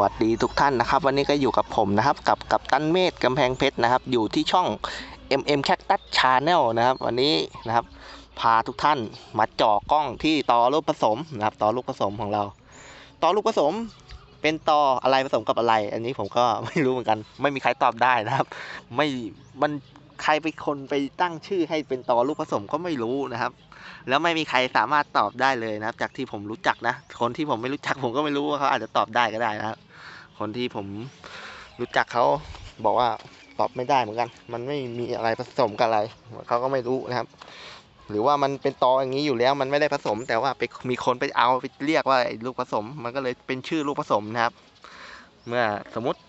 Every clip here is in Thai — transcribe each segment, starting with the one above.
วัสดีทุกท่านนะครับ วันนี้ก็อยู่กับผมนะครับ กับกับตันเมธกำแพงเพชรนะครับ อยู่ที่ช่อง MM Cactus Channel นะครับ วันนี้นะครับ พาทุกท่านมาเจ่อกล้องที่ต่อลูกผสมนะครับต่อลูกผสมของเราต่อลูกผสมเป็นต่ออะไรผสมกับอะไร อันนี้ผมก็ไม่รู้เหมือนกัน ไม่มีใครตอบได้นะครับ ไม่มัน ใครเป็นคนไปตั้งชื่อให้เป็นตอลูกผสมก็ไม่รู้นะครับ แล้วไม่มีใครสามารถตอบได้เลยนะครับ จากที่ผมรู้จักนะ คนที่ผมไม่รู้จักผมก็ไม่รู้ว่าเขาอาจจะตอบได้ก็ได้นะครับ คนที่ผมรู้จักเขาบอกว่าตอบไม่ได้เหมือนกัน มันไม่มีอะไรผสมกับอะไรเขาก็ไม่รู้นะครับ หรือว่ามันเป็นตออย่างนี้อยู่แล้วมันไม่ได้ผสม แต่ว่าไปมีคนไปเอาไปเรียกว่าลูกผสม มันก็เลยเป็นชื่อลูกผสมนะครับ เมื่อสมมติ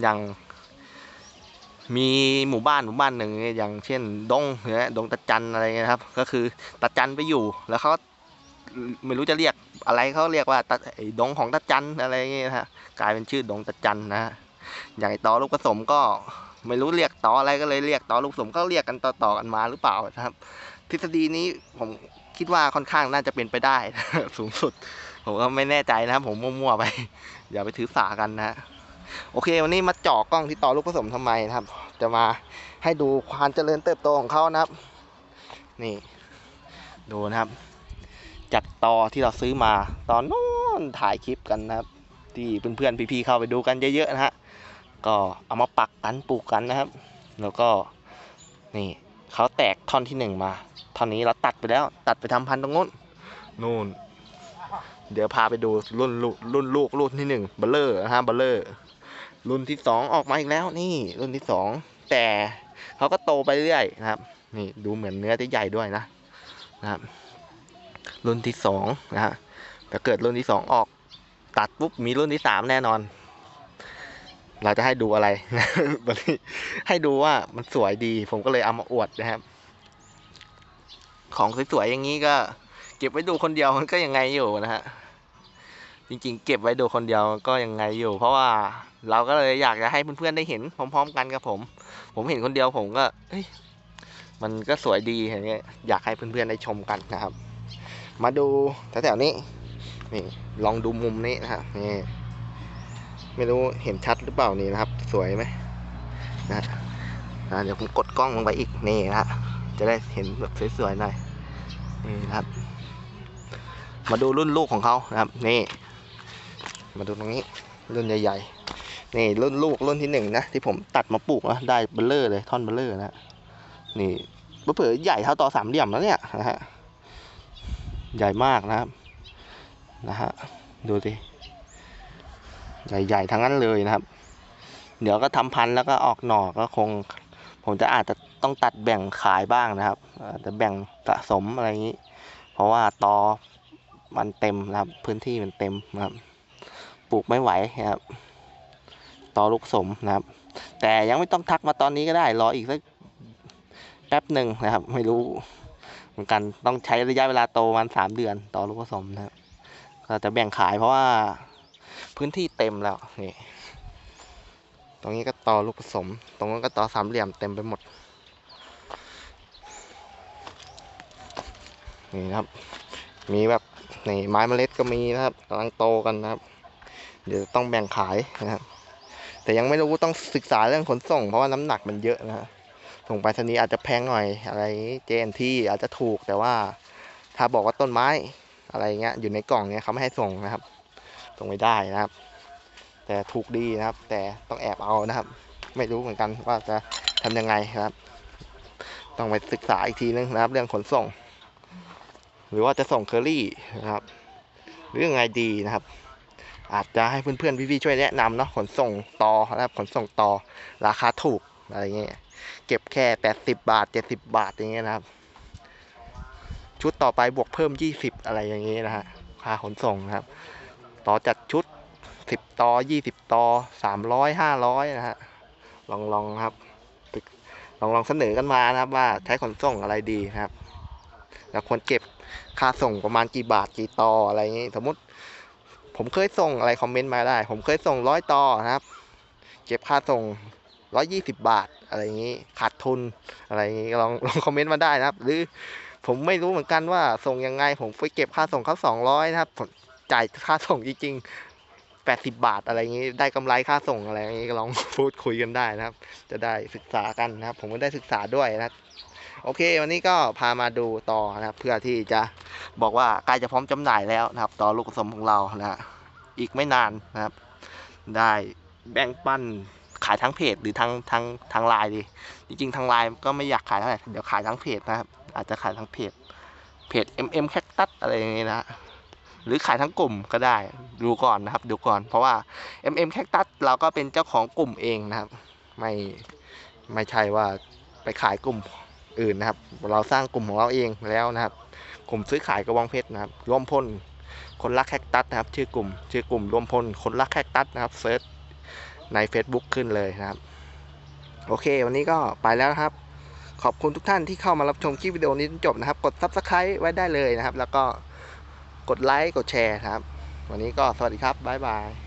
อย่าง มีหมู่บ้านหมู่บ้านหนึ่งอย่างเช่น ดงเนี่ยดงตะจันอะไรเงี้ยครับ ก็คือตะจันไปอยู่แล้วเขาไม่รู้จะเรียกอะไรเขาเรียกว่าตะดงของตะจันอะไรเงี้ยนะฮะกลายเป็นชื่อดงตะจันนะฮะอย่างไอตอลูกผสมก็ไม่รู้เรียกต่ออะไรก็เลยเรียกต่อลูกผสมก็เรียกกันต่อๆกันมาหรือเปล่านะครับ ทฤษฎีนี้ผมคิดว่าค่อนข้างน่าจะเป็นไปได้สูงสุด ผมก็ไม่แน่ใจนะครับ ผมมั่วๆไป อย่าไปถือสากันนะฮะ โอเค วันนี้มาเจาะกล้องที่ต่อลูกผสมทำไมนะครับ จะมาให้ดูความเจริญเติบโตของเขานะครับ นี่ ดูนะครับ จากตอที่เราซื้อมา ตอนนู้นถ่ายคลิปกันนะครับ ที่เพื่อนๆพี่ๆเข้าไปดูกันเยอะๆนะฮะก็เอามาปักกันปลูกกันนะครับ แล้วก็นี่เขาแตกท่อนที่หนึ่งมาท่อนนี้เราตัดไปแล้ว ตัดไปทำพันธุ์ตรงนู้นนู่น เดี๋ยวพาไปดูรุ่นลูกรุ่นลูกรุ่นที่หนึ่งเบลเลอร์นะฮะเบลเลอร์ รุ่นที่สองออกมาอีกแล้วนี่รุ่นที่สองแต่เขาก็โตไปเรื่อยนะครับ นี่ดูเหมือนเนื้อจะใหญ่ด้วยนะนะครับ รุ่นที่สองนะฮะถ้าเกิดรุ่นที่สองออกตัดปุ๊บมีรุ่นที่สามแน่นอน เราจะให้ดูอะไรวันนี้ให้ดูว่ามันสวยดี ผมก็เลยเอามาอวดนะครับ ของสวยๆอย่างนี้ก็ เก็บไว้ดูคนเดียวมันก็ยังไงอยู่นะฮะ จริงๆ เก็บไว้ดูคนเดียวก็ยังไงอยู่ เพราะว่าเราก็เลยอยากจะให้เพื่อนๆได้เห็นพร้อม ๆ กันกับผม ผมเห็นคนเดียวผมก็เอ้ยมันก็สวยดีอย่างเงี้ยอยากให้เพื่อนๆได้ชมกันนะครับ มาดูแถวๆนี้นี่ลองดูมุมนี้นะครับนี่ไม่รู้เห็นชัดหรือเปล่านี่นะครับ สวยไหมนะเดี๋ยวผมกดกล้องลงไปอีกนี่นะจะได้เห็นแบบสวยๆหน่อยนี่นะครับ มาดูรุ่นลูกของเขานะครับ นี่ มาดูตรงนี้รุ่นใหญ่ๆ นี่รุ่นลูกรุ่นที่หนึ่งนะที่ผมตัดมาปลูกนะได้เบลเลอร์เลยท่อนเบลเลอร์นะนี่เผื่อใหญ่เท่าต่อสามเหลี่ยมแล้วเนี่ยนะฮะใหญ่มากนะครับนะฮะดูสิใหญ่ๆทั้งนั้นเลยนะครับ เดี๋ยวก็ทำพันธุ์แล้วก็ออกหน่อก็คง ผมจะอาจจะต้องตัดแบ่งขายบ้างนะครับอาจจะแบ่งสะสมอะไรอย่างนี้ เพราะว่าตอมันเต็มนะครับ พื้นที่มันเต็มนะครับ ปลูกไม่ไหวนะครับตอลูกสมนะครับ แต่ยังไม่ต้องทักมาตอนนี้ก็ได้รออีกสักแป๊บหนึ่งนะครับ ไม่รู้เหมือนกันต้องใช้ระยะเวลาโตประมันสามเดือน ต่อลูกผสมนะครับก็จะแบ่งขายเพราะว่าพื้นที่เต็มแล้วนี่ตรงนี้ก็ต่อลูกผสม ตรงนั้นก็ต่อสามเหลี่ยมเต็มไปหมดนี่ครับ มีแบบนี่ไม้เมล็ดก็มีนะครับกำลังโตกันนะครับ เดี๋ยวต้องแบ่งขายนะครับ แต่ยังไม่รู้ต้องศึกษาเรื่องขนส่ง เพราะว่าน้ำหนักมันเยอะนะ ส่งไปสนีอาจจะแพงหน่อยอะไรเจนที่อาจจะถูกแต่ว่าถ้าบอกว่าต้นไม้อะไรเงี้ยอยู่ในกล่องเนี้ยเขาไม่ให้ส่งนะครับ ส่งไม่ได้นะครับ แต่ถูกดีนะครับ แต่ต้องแอบเอานะครับ ไม่รู้เหมือนกันว่าจะทำยังไงนะครับ ต้องไปศึกษาอีกทีนึงนะครับ เรื่องขนส่ง หรือว่าจะส่งเคอรี่นะครับหรือยังไงดีนะครับ อาจจะให้เพื่อนๆพี่ๆช่วยแนะนำเนาะขนส่งต่อนะครับขนส่งต่อราคาถูกอะไรเงี้ยเก็บแค่แปดสิบบาทเจ็ดสิบบาทอย่างเงี้ยนะครับ ชุดต่อไปบวกเพิ่มยี่สิบอะไรอย่างเงี้ยนะฮะค่าขนส่งนะครับ ต่อจัดชุดสิบต่อยี่สิบต่อสามร้อยห้าร้อยนะฮะลองลองครับลองลองเสนอกันมานะครับว่าใช้ขนส่งอะไรดีนะครับ แล้วควรเก็บค่าส่งประมาณกี่บาทกี่ต่ออะไรอย่างงี้สมมติ ผมเคยส่งอะไรคอมเมนต์มาได้ ผมเคยส่งร้อยต่อนะครับ เก็บค่าส่งร้อยี่สิบบาท อะไรอย่างนี้ขาดทุนอะไรอย่างนี้ลองลองคอมเมนต์มาได้นะครับ หรือผมไม่รู้เหมือนกันว่าส่งยังไง ผมไปเก็บค่าส่งเขาสองร้อยนะครับผมจ่ายค่าส่งจริง 80 บาทอะไรอย่างนี้ ได้กำไรค่าส่งอะไรอย่างนี้ก็ลองพูดคุยกันได้นะครับ จะได้ศึกษากันนะครับ ผมก็ได้ศึกษาด้วยนะโอเค วันนี้ก็พามาดูต่อนะครับ เพื่อที่จะบอกว่าใกล้จะพร้อมจำหน่ายแล้วนะครับ ต่อลูกผสมของเรานะฮะอีกไม่นานนะครับ ได้แบ่งปันขายทั้งเพจหรือทางทางทางไลน์ดี จริงๆ ทางไลน์ก็ไม่อยากขายเท่าไหร่เดี๋ยวขายทั้งเพจนะครับ อาจจะขายทั้งเพจเพจ MM Cactus อะไรอย่างงี้นะ หรือขายทั้งกลุ่มก็ได้ดูก่อนนะครับ ดูก่อน เพราะว่า MM Cactus เราก็เป็นเจ้าของกลุ่มเองนะครับ ไม่ไม่ใช่ว่าไปขายกลุ่มอื่นนะครับ เราสร้างกลุ่มของเราเองแล้วนะครับ กลุ่มซื้อขายกระบองเพชรนะครับรวมพลคนรักแคคตัสนะครับ ชื่อกลุ่ม ชื่อกลุ่มรวมพลคนรักแคคตัสนะครับเซิร์ชใน Facebook ขึ้นเลยนะครับ โอเค วันนี้ก็ไปแล้วครับ ขอบคุณทุกท่านที่เข้ามารับชมคลิปวิดีโอนี้จนจบนะครับ กด Subscribe ไว้ได้เลยนะครับ แล้วก็ กดไลค์ กดแชร์ครับ วันนี้ก็สวัสดีครับ บ๊ายบาย